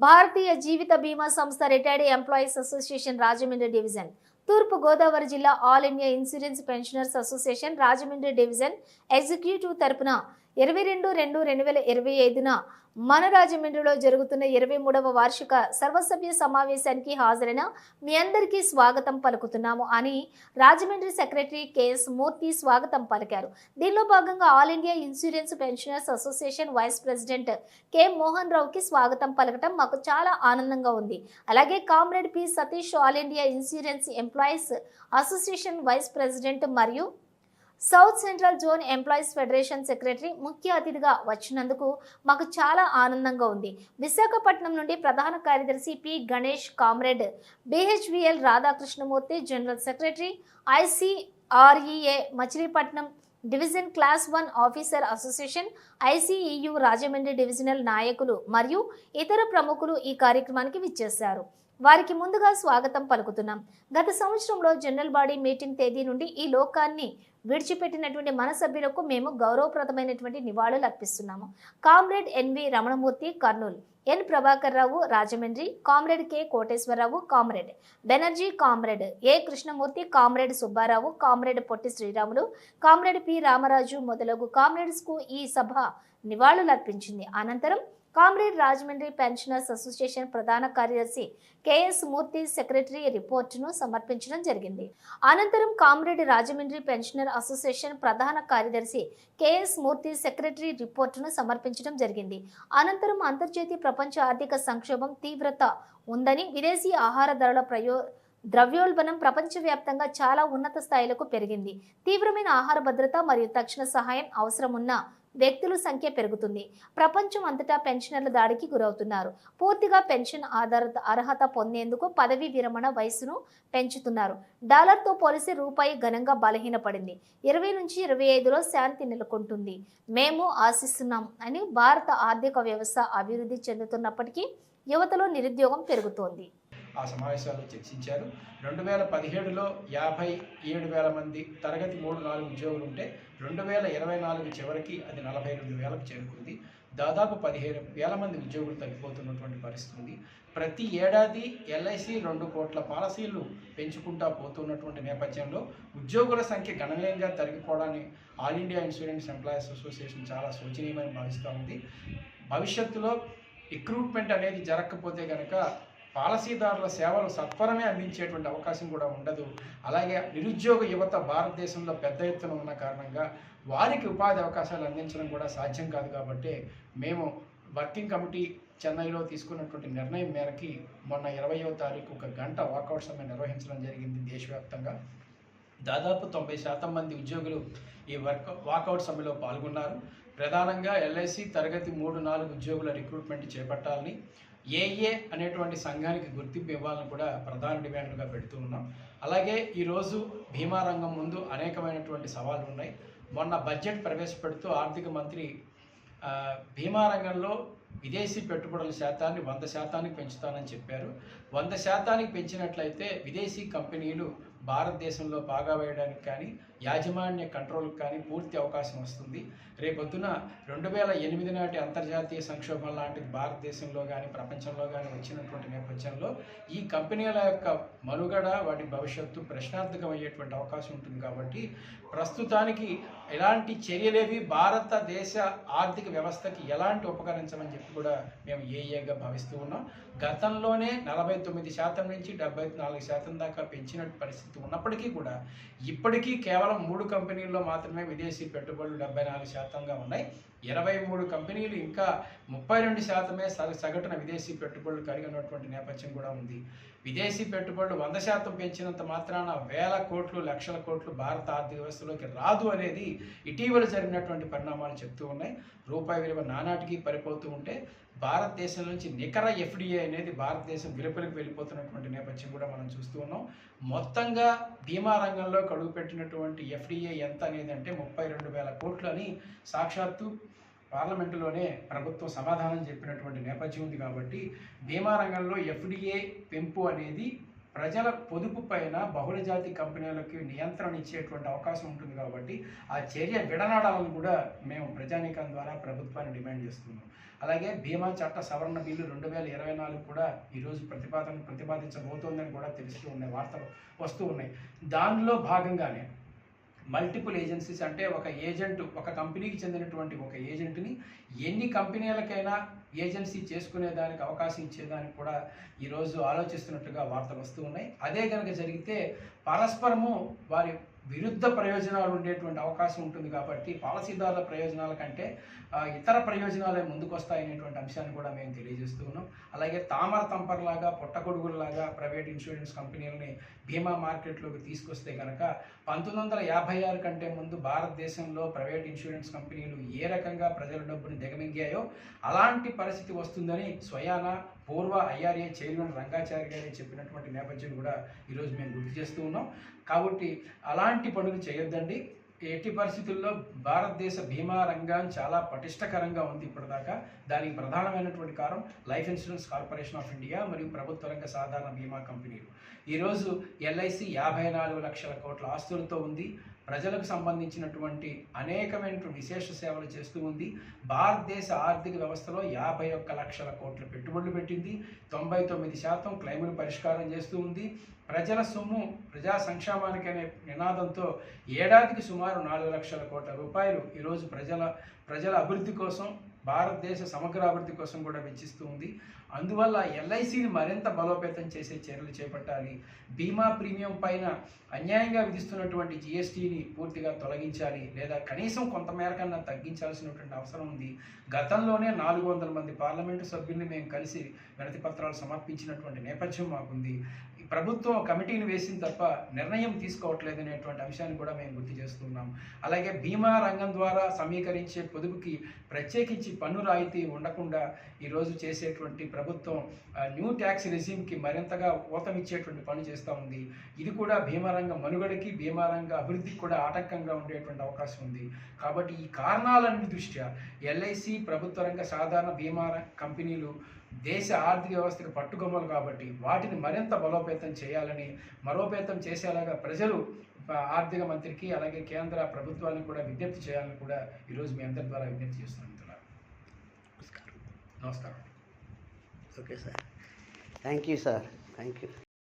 భారతీయ జీవిత బీమా సంస్థ retired employees association Rajahmundry division. తూర్పు గోదావరి జిల్లా all India insurance pensioners association Rajahmundry division executive తరపున ఇరవై రెండు రెండు రెండు వేల ఇరవై ఐదున మన రాజమండ్రిలో జరుగుతున్న ఇరవై మూడవ వార్షిక సర్వసభ్య సమావేశానికి హాజరైన మీ అందరికీ స్వాగతం పలుకుతున్నాము అని రాజమండ్రి సెక్రటరీ కెఎస్ మూర్తి స్వాగతం పలికారు. దీనిలో భాగంగా all India insurance pensioners association vice president K Mohan రావుకి స్వాగతం పలకటం మాకు చాలా ఆనందంగా ఉంది. అలాగే comrade P Satish all India insurance employees association vice president మరియు south central zone employees federation secretary ముఖ్య అతిథిగా వచ్చినందుకు మాకు చాలా ఆనందంగా ఉంది. విశాఖపట్నం నుండి ప్రధాన కార్యదర్శి P. Ganesh comrade B H V L Radhakrishnamurthy general secretary I C R E A Machilipatnam division class one officer association I C E U Rajahmundry divisional నాయకులు మరియు ఇతర ప్రముఖులు ఈ కార్యక్రమానికి విచ్చేశారు. వారికి ముందుగా స్వాగతం పలుకుతున్నాం. గత సంవత్సరంలో జనరల్ బాడీ మీటింగ్ తేదీ నుండి ఈ లోకాన్ని విడిచిపెట్టినటువంటి మన సభ్యులకు మేము గౌరవప్రదమైనటువంటి నివాళులు అర్పిస్తున్నాము. Comrade N V Ramanamurthy Kurnool. N Prabhakar Rao Rajahmundry. Comrade K Koteswararao comrade. Banerjee comrade. A Krishnamurthy comrade Subbarao comrade Potti Sriramulu comrade P Ramaraju మొదలగు కామ్రేడ్స్కు ఈ సభ నివాళులర్పించింది అనంతరం కామ్రేడ్ రాజమండ్రి పెన్షనర్స్ అసోసియేషన్ ప్రధాన కార్యదర్శి కెఎస్ మూర్తి సెక్రటరీ రిపోర్టును సమర్పించడం జరిగింది. అనంతరం కామ్రేడ్ రాజమండ్రి పెన్షనర్ అసోసియేషన్ ప్రధాన కార్యదర్శి కెఎస్ మూర్తి సెక్రటరీ రిపోర్టును సమర్పించడం జరిగింది. అనంతరం అంతర్జాతీయ ప్రపంచ ఆర్థిక సంక్షోభం తీవ్రత ఉందని విదేశీ ఆహార ధరల ప్రయో ద్రవ్యోల్బణం ప్రపంచవ్యాప్తంగా చాలా ఉన్నత స్థాయిలకు పెరిగింది. తీవ్రమైన ఆహార భద్రత మరియు తక్షణ సహాయం అవసరమున్న వ్యక్తుల సంఖ్య పెరుగుతుంది. ప్రపంచం అంతటా పెన్షనర్ల దాడికి గురవుతున్నారు. పూర్తిగా పెన్షన్ ఆధారిత అర్హత పొందేందుకు పదవీ విరమణ వయసును పెంచుతున్నారు. డాలర్తో పోలిసి రూపాయి ఘనంగా బలహీనపడింది. ఇరవై నుంచి ఇరవై ఐదులో శాంతి నెలకొంటుంది. మేము ఆశిస్తున్నాం అని భారత ఆర్థిక వ్యవస్థ అభివృద్ధి చెందుతున్నప్పటికీ యువతలో నిరుద్యోగం పెరుగుతోంది. ఆ సమావేశాల్లో చర్చించారు. రెండు వేల పదిహేడులో యాభై ఏడు వేల మంది తరగతి మూడు నాలుగు ఉద్యోగులు ఉంటే రెండు వేల ఇరవై నాలుగు చివరికి అది నలభై రెండు వేలకు చేరుకుంది. దాదాపు పదిహేను వేల మంది ఉద్యోగులు తగ్గిపోతున్నటువంటి పరిస్థితి ఉంది ప్రతి ఏడాది ఎల్ఐసి రెండు కోట్ల పాలసీలు పెంచుకుంటా పోతున్నటువంటి నేపథ్యంలో ఉద్యోగుల సంఖ్య గణనీయంగా తరిగిపోవడాన్ని all India insurance employees association చాలా శోచనీయమని భావిస్తూ ఉంది. భవిష్యత్తులో రిక్రూట్మెంట్ అనేది జరగకపోతే కనుక పాలసీదారుల సేవలు సత్వరమే అందించేటువంటి అవకాశం కూడా ఉండదు. అలాగే నిరుద్యోగ యువత భారతదేశంలో పెద్ద ఎత్తున ఉన్న కారణంగా వారికి ఉపాధి అవకాశాలు అందించడం కూడా సాధ్యం కాదు కాబట్టి మేము వర్కింగ్ కమిటీ చెన్నైలో తీసుకున్నటువంటి నిర్ణయం మేరకి మొన్న ఇరవయో తారీఖు ఒక గంట వాకౌట్ సమ్మె నిర్వహించడం జరిగింది దేశవ్యాప్తంగా. దాదాపు తొంభై శాతం మంది ఉద్యోగులు ఈ వర్క్ వాకౌట్ సమ్మెలో పాల్గొన్నారు. ప్రధానంగా ఎల్ఐసి తరగతి మూడు నాలుగు ఉద్యోగుల రిక్రూట్మెంట్ చేపట్టాలని ఏఏ అనేటువంటి సంఘానికి గుర్తింపు ఇవ్వాలని కూడా ప్రధాన డిమాండ్గా పెడుతూ ఉన్నాం. అలాగే ఈరోజు భీమా రంగం ముందు అనేకమైనటువంటి సవాళ్ళు ఉన్నాయి మొన్న బడ్జెట్ ప్రవేశపెడుతూ ఆర్థిక మంత్రి భీమా రంగంలో విదేశీ పెట్టుబడుల శాతాన్ని వంద శాతానికి పెంచుతానని చెప్పారు. వంద శాతానికి పెంచినట్లయితే విదేశీ కంపెనీలు భారతదేశంలో బాగా వేయడానికి కానీ యాజమాన్య కంట్రోల్కి కానీ పూర్తి అవకాశం వస్తుంది. రేపొద్దున రెండు వేల ఎనిమిది నాటి అంతర్జాతీయ సంక్షోభం లాంటిది భారతదేశంలో కానీ ప్రపంచంలో కానీ వచ్చినటువంటి నేపథ్యంలో ఈ కంపెనీల యొక్క మనుగడ వాటి భవిష్యత్తు ప్రశ్నార్థకం అయ్యేటువంటి అవకాశం ఉంటుంది కాబట్టి ప్రస్తుతానికి ఎలాంటి చర్యలేవి భారతదేశ ఆర్థిక వ్యవస్థకి ఎలాంటి ఉపకరించమని చెప్పి కూడా మేము ఏఏగా భావిస్తూ ఉన్నాం. గతంలోనే నలభై తొమ్మిది శాతం నుంచి డెబ్బై నాలుగు శాతం దాకా పెంచిన పరిస్థితి ఉన్నప్పటికీ కూడా ఇప్పటికీ కేవలం మూడు కంపెనీల్లో మాత్రమే విదేశీ పెట్టుబడులు డెబ్బై నాలుగు శాతంగా ఉన్నాయి. ఇరవై మూడు కంపెనీలు ఇంకా ముప్పై రెండు శాతమే సగ సగటున విదేశీ పెట్టుబడులు కలిగి ఉన్నటువంటి నేపథ్యం కూడా ఉంది. విదేశీ పెట్టుబడులు వంద శాతం పెంచినంత మాత్రాన వేల కోట్లు లక్షల కోట్లు భారత ఆర్థిక వ్యవస్థలోకి రాదు అనేది ఇటీవల జరిగినటువంటి పరిణామాలు చెప్తూ ఉన్నాయి. రూపాయి విలువ నానాటికి పడిపోతూ ఉంటే భారతదేశం నుంచి నికర ఎఫ్డిఏ అనేది భారతదేశం విలుపలికి వెళ్ళిపోతున్నటువంటి నేపథ్యం కూడా మనం చూస్తూ ఉన్నాం. మొత్తంగా బీమా రంగంలో కడుగు పెట్టినటువంటి ఎఫ్డిఏ ఎంత అనేది అంటే ముప్పై రెండు వేల కోట్లు అని సాక్షాత్తు పార్లమెంటులోనే ప్రభుత్వం సమాధానం చెప్పినటువంటి నేపథ్యం ఉంది కాబట్టి బీమా రంగంలో ఎఫ్డిఏ పెంపు అనేది ప్రజల పొదుపు పైన బహుళజాతి కంపెనీలకి నియంత్రణ ఇచ్చేటువంటి అవకాశం ఉంటుంది కాబట్టి ఆ చర్య విడనాడాలని కూడా మేము ప్రజానీకం ద్వారా ప్రభుత్వాన్ని డిమాండ్ చేస్తున్నాం. అలాగే బీమా చట్ట సవరణ బిల్లు రెండు వేల ఇరవై నాలుగు కూడా ఈరోజు ప్రతిపాదన ప్రతిపాదించబోతోందని కూడా తెలుస్తూ ఉన్నాయి వార్తలు వస్తూ ఉన్నాయి. దానిలో భాగంగానే మల్టిపుల్ ఏజెన్సీస్ అంటే ఒక ఏజెంట్ ఒక కంపెనీకి చెందినటువంటి ఒక ఏజెంట్ని ఎన్ని కంపెనీలకైనా ఏజెన్సీ చేసుకునే దానికి అవకాశం ఇచ్చేదానికి కూడా ఈరోజు ఆలోచిస్తున్నట్టుగా వార్తలు వస్తూ ఉన్నాయి. అదే కనుక జరిగితే పరస్పరము వారి విరుద్ధ ప్రయోజనాలు ఉండేటువంటి అవకాశం ఉంటుంది కాబట్టి పాలసీదారుల ప్రయోజనాల కంటే ఇతర ప్రయోజనాలే ముందుకొస్తాయనేటువంటి అంశాన్ని కూడా మేము తెలియజేస్తూ ఉన్నాం. అలాగే తామర తంపర్లాగా పుట్టగొడుగుల్లాగా ప్రైవేట్ ఇన్సూరెన్స్ కంపెనీలని బీమా మార్కెట్లోకి తీసుకొస్తే కనుక పంతొమ్మిది వందల యాభై ఆరు కంటే ముందు భారతదేశంలో ప్రైవేట్ ఇన్సూరెన్స్ కంపెనీలు ఏ రకంగా ప్రజల డబ్బుని దిగమింగాయో అలాంటి పరిస్థితి వస్తుందని స్వయాన పూర్వ ఐఆర్ఏ చైర్మన్ రంగాచారి గారే చెప్పినటువంటి నేపథ్యం కూడా ఈరోజు మేము గుర్తు చేస్తూ ఉన్నాం. కాబట్టి అలాంటి పనులు చేయొద్దండి? ఎట్టి పరిస్థితుల్లో భారతదేశ బీమా రంగం చాలా పటిష్టకరంగా ఉంది ఇప్పటిదాకా. దానికి ప్రధానమైనటువంటి కారణం life insurance corporation of India మరియు ప్రభుత్వ రంగ సాధారణ బీమా కంపెనీలు. ఈరోజు ఎల్ఐసి యాభై నాలుగు లక్షల కోట్ల ఆస్తులతో ఉంది. ప్రజలకు సంబంధించినటువంటి అనేకమైనటువంటి విశేష సేవలు చేస్తూ ఉంది. భారతదేశ ఆర్థిక వ్యవస్థలో యాభై ఒక్క లక్షల కోట్ల పెట్టుబడులు పెట్టింది. తొంభై తొమ్మిది శాతం క్లైములు పరిష్కారం చేస్తూ ఉంది. ప్రజల సొమ్ము ప్రజా సంక్షేమానికి అనే నినాదంతో ఏడాదికి సుమారు నాలుగు లక్షల కోట్ల రూపాయలు ఈరోజు ప్రజల ప్రజల అభివృద్ధి కోసం భారతదేశ సమగ్ర అభివృద్ధి కోసం కూడా వెచ్చిస్తూ ఉంది. అందువల్ల ఎల్ఐసిని మరింత బలోపేతం చేసే చర్యలు చేపట్టాలి. బీమా ప్రీమియం పైన అన్యాయంగా విధిస్తున్నటువంటి జిఎస్టీని పూర్తిగా తొలగించాలి. లేదా కనీసం కొంత మేరకన్నా తగ్గించాల్సినటువంటి అవసరం ఉంది. గతంలోనే నాలుగు వందల మంది పార్లమెంటు సభ్యుల్ని మేము కలిసి వినతి పత్రాలు సమర్పించినటువంటి నేపథ్యం మాకుంది. ప్రభుత్వం కమిటీని వేసింది తప్ప నిర్ణయం తీసుకోవట్లేదు అనేటువంటి అంశాన్ని కూడా మేము గుర్తు చేస్తున్నాం. అలాగే బీమా రంగం ద్వారా సమీకరించే పొదుపుకి ప్రత్యేకించి పన్ను రాయితీ ఉండకుండా ఈరోజు చేసేటువంటి ప్రభుత్వం న్యూ ట్యాక్స్ రెజీమ్కి మరింతగా ఊతమిచ్చేటువంటి పని చేస్తూ ఉంది. ఇది కూడా బీమా రంగం మనుగడకి బీమా రంగ అభివృద్ధికి కూడా ఆటంకంగా ఉండేటువంటి అవకాశం ఉంది. కాబట్టి ఈ కారణాలన్నిటి దృష్ట్యా ఎల్ఐసి ప్రభుత్వ రంగ సాధారణ బీమా కంపెనీలు దేశ ఆర్థిక వ్యవస్థకు పట్టుకొమ్మలు కాబట్టి వాటిని మరింత బలోపేతం చేయాలని మరోపేతం చేసేలాగా ప్రజలు ఆర్థిక మంత్రికి అలాగే కేంద్ర ప్రభుత్వానికి కూడా విజ్ఞప్తి చేయాలని కూడా ఈరోజు మీ అందరి ద్వారా విజ్ఞప్తి చేస్తున్నాం మిత్రులారా. నమస్కారం. నమస్కారం. Okay sir. Thank you sir. Thank you